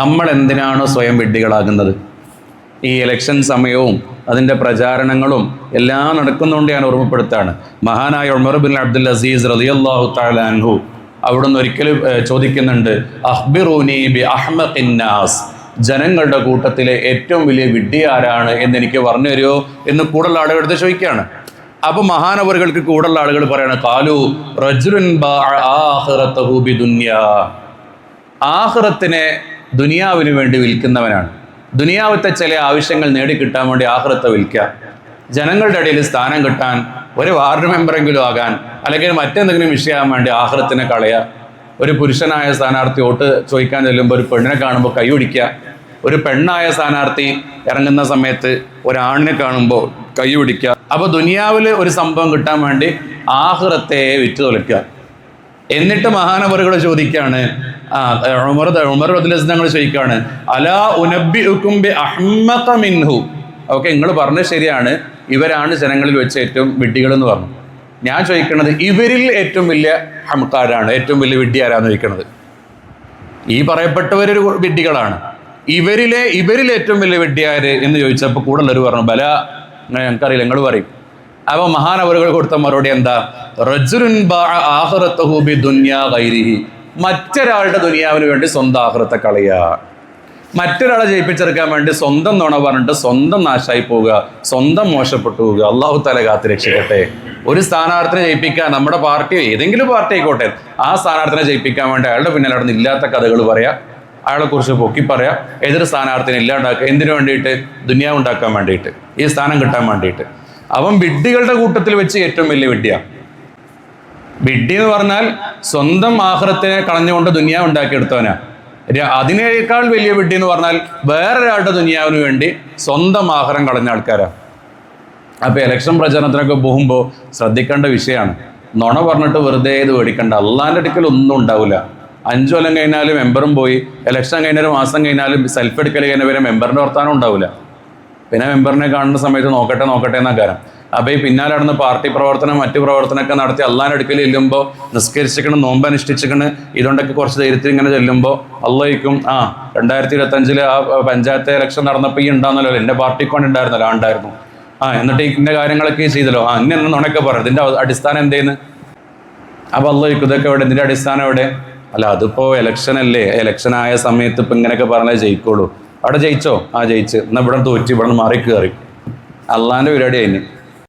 നമ്മൾ എന്തിനാണ് സ്വയം വിഡ്ഢികളാകുന്നത്? ഈ ഇലക്ഷൻ സമയവും അതിന്റെ പ്രചാരണങ്ങളും എല്ലാം നടക്കുന്നതുകൊണ്ട് ഞാൻ ഓർമ്മപ്പെടുത്താണ്. മഹാനായ ഉമർ ബിൻ അബ്ദുൽ അസീസ് റളിയല്ലാഹു താലാൻഹു അവിടുന്ന് ഒരിക്കലും ചോദിക്കുന്നുണ്ട് അഹ്ബിറൂനി ബി അഹ്മഖിന്നാസ് ജനങ്ങളുടെ കൂട്ടത്തിലെ ഏറ്റവും വലിയ വിഡ്ഢി ആരാണ് എന്ന് എനിക്ക് പറഞ്ഞു തരുമോ എന്ന് കൂടുതൽ ആളുകൾ എടുത്ത് ചോദിക്കുകയാണ്. അപ്പൊ മഹാനവറുകൾക്ക് കൂടുതൽ ആളുകൾ പറയാണ് കാലു റജുൻ ബാഅ ബി ബിദുന്യാ ആഹ്റത്തിനെ ദുനിയാവിന് വേണ്ടി വിൽക്കുന്നവനാണ്. ദുനിയാവത്തെ ചില ആവശ്യങ്ങൾ നേടിക്കിട്ടാൻ വേണ്ടി ആഹ്റത്തെ വിൽക്കുക. ജനങ്ങളുടെ ഇടയിൽ സ്ഥാനം കിട്ടാൻ ഒരു വാർഡ് മെമ്പറെങ്കിലും ആകാൻ അല്ലെങ്കിൽ മറ്റെന്തെങ്കിലും വിഷയമാകാൻ വേണ്ടി ആഹ്റത്തിനെ കളയുക. ഒരു പുരുഷനായ സ്ഥാനാർത്ഥി വോട്ട് ചോദിക്കാൻ ചെല്ലുമ്പോൾ ഒരു പെണ്ണിനെ കാണുമ്പോൾ കൈ ഒടിക്കുക ഒരു പെണ്ണായ സ്ഥാനാർത്ഥി ഇറങ്ങുന്ന സമയത്ത് ഒരാണിനെ കാണുമ്പോൾ കൈ പിടിക്കുക. അപ്പോൾ ദുനിയാവിൽ ഒരു സംഭവം കിട്ടാൻ വേണ്ടി ആഹ്റത്തെ വിറ്റ് തുലയ്ക്കുക. എന്നിട്ട് മഹാനവറുകൾ ചോദിക്കാണ്. ആ ഉമർ ഞങ്ങൾ ചോദിക്കാണ് അലാ ഉനബി ഉക്കുംബി അഹ്മഖ മിൻഹു? ഓക്കെ നിങ്ങൾ പറഞ്ഞത് ശരിയാണ്. ഇവരാണ് ജനങ്ങളിൽ വെച്ച് ഏറ്റവും വിഡ്ഢികൾ എന്ന് പറഞ്ഞു. ഞാൻ ചോദിക്കുന്നത് ഇവരിൽ ഏറ്റവും വലിയ ഹംക്കാരാണ് ഏറ്റവും വലിയ വിഡ്ഢി ആരാന്ന് ചോദിക്കുന്നത് ഈ പറയപ്പെട്ടവരൊരു വിഡ്ഢികളാണ്. ഇവരിലെ ഇവരിൽ ഏറ്റവും വലിയ വിഡ്ഢിയാര് എന്ന് ചോദിച്ചപ്പോൾ കൂടുതലൊരു പറഞ്ഞു ബല ഞങ്ങൾക്കറിയില്ല നിങ്ങൾ പറയും. അപ്പൊ മഹാനവറുകൾ കൊടുത്ത മറുപടി എന്താ? ഗൈരിഹി. മറ്റൊരാളുടെ ദുനിയാവിന് വേണ്ടി സ്വന്തം ആഹ്റത്തെ കളയുക. മറ്റൊരാളെ ജയിപ്പിച്ചെടുക്കാൻ വേണ്ടി സ്വന്തം നുണ പറഞ്ഞിട്ട് സ്വന്തം നാശായി പോവുക സ്വന്തം മോശപ്പെട്ടു പോവുക. അള്ളാഹു തല കാത്ത് രക്ഷിക്കട്ടെ. ഒരു സ്ഥാനാർത്ഥിനെ ജയിപ്പിക്കാൻ നമ്മുടെ പാർട്ടി ഏതെങ്കിലും പാർട്ടി ആയിക്കോട്ടെ ആ സ്ഥാനാർത്ഥിനെ ജയിപ്പിക്കാൻ വേണ്ടി അയാളുടെ പിന്നിൽ അവിടെ ഇല്ലാത്ത കഥകൾ പറയാം അയാളെ കുറിച്ച് പൊക്കി പറയാം എതിർ സ്ഥാനാർത്ഥിനെ ഇല്ലാണ്ടാക്കുക. എന്തിനു വേണ്ടിയിട്ട്? ദുനിയാവ് ഉണ്ടാക്കാൻ വേണ്ടിയിട്ട്. ഈ സ്ഥാനം കിട്ടാൻ വേണ്ടിയിട്ട്. അവൻ വിഡ്ഢികളുടെ കൂട്ടത്തിൽ വെച്ച് ഏറ്റവും വലിയ വിഡ്ഢിയാണ് വിഡ്ഢി എന്ന് പറഞ്ഞാൽ സ്വന്തം ആഹ്റത്തിനെ കളഞ്ഞുകൊണ്ട് ദുനിയാവ് ഉണ്ടാക്കിയെടുത്തവനാ. അതിനേക്കാൾ വലിയ വിഡ്ഢി എന്ന് പറഞ്ഞാൽ വേറൊരാളുടെ ദുനിയാവിന് വേണ്ടി സ്വന്തം ആഹാരം കളഞ്ഞ ആൾക്കാരാ. അപ്പൊ ഇലക്ഷൻ പ്രചാരണത്തിനൊക്കെ പോകുമ്പോൾ ശ്രദ്ധിക്കേണ്ട വിഷയമാണ് നുണ പറഞ്ഞിട്ട് വെറുതെ ഇത് മേടിക്കണ്ട അള്ളാന്റെ അടുക്കൽ ഒന്നും ഉണ്ടാവില്ല അഞ്ചു കൊല്ലം കഴിഞ്ഞാലും മെമ്പറും പോയി. ഇലക്ഷൻ കഴിഞ്ഞാലും മാസം കഴിഞ്ഞാലും സെൽഫ് എടുക്കൽ കഴിഞ്ഞ വരെ മെമ്പറിന്റെ വർത്താനം ഉണ്ടാവില്ല പിന്നെ മെമ്പറിനെ കാണുന്ന സമയത്ത് നോക്കട്ടെ നോക്കട്ടെ എന്നാ കാരം അപ്പൊ ഈ പിന്നാലെ നടന്ന് പാർട്ടി പ്രവർത്തനം മറ്റു പ്രവർത്തനമൊക്കെ നടത്തി അള്ളാന്റെ അടുക്കൽ ചെല്ലുമ്പോൾ നിസ്കരിച്ചിക്കണ് നോമ്പ് അനുഷ്ഠിച്ചിക്കണ് ഇതുകൊണ്ടൊക്കെ കുറച്ച് ധൈര്യത്തിൽ ഇങ്ങനെ ചെല്ലുമ്പോൾ അള്ളയിക്കും ആ രണ്ടായിരത്തി ഇരുപത്തി അഞ്ചിൽ ആ പഞ്ചായത്ത് ഇലക്ഷൻ നടന്നപ്പോൾ ഈ ഉണ്ടാകുന്നല്ലോ എന്റെ വേണ്ടി ഉണ്ടായിരുന്നല്ലോ ആ ഉണ്ടായിരുന്നു. ആ എന്നിട്ട് ഇതിന്റെ കാര്യങ്ങളൊക്കെ ചെയ്തല്ലോ. ആ ഇന്ന എന്നെ പറഞ്ഞു ഇതിന്റെ അടിസ്ഥാനം എന്തേന്ന്? അപ്പൊ അള്ളയിക്കും ഇതൊക്കെ എവിടെ ഇതിന്റെ അടിസ്ഥാനം എവിടെ? അല്ല അതിപ്പോ ഇലക്ഷൻ അല്ലേ? ഇലക്ഷൻ ആയ സമയത്ത് ഇപ്പൊ ഇങ്ങനെയൊക്കെ പറഞ്ഞാൽ ജയിക്കുള്ളൂ. അവിടെ ജയിച്ചോ? ആ ജയിച്ച്. എന്നാ ഇവിടെ തോറ്റ് ഇവിടെ മാറി കയറി. അള്ളാന്റെ പരിപാടി കഴിഞ്ഞ്.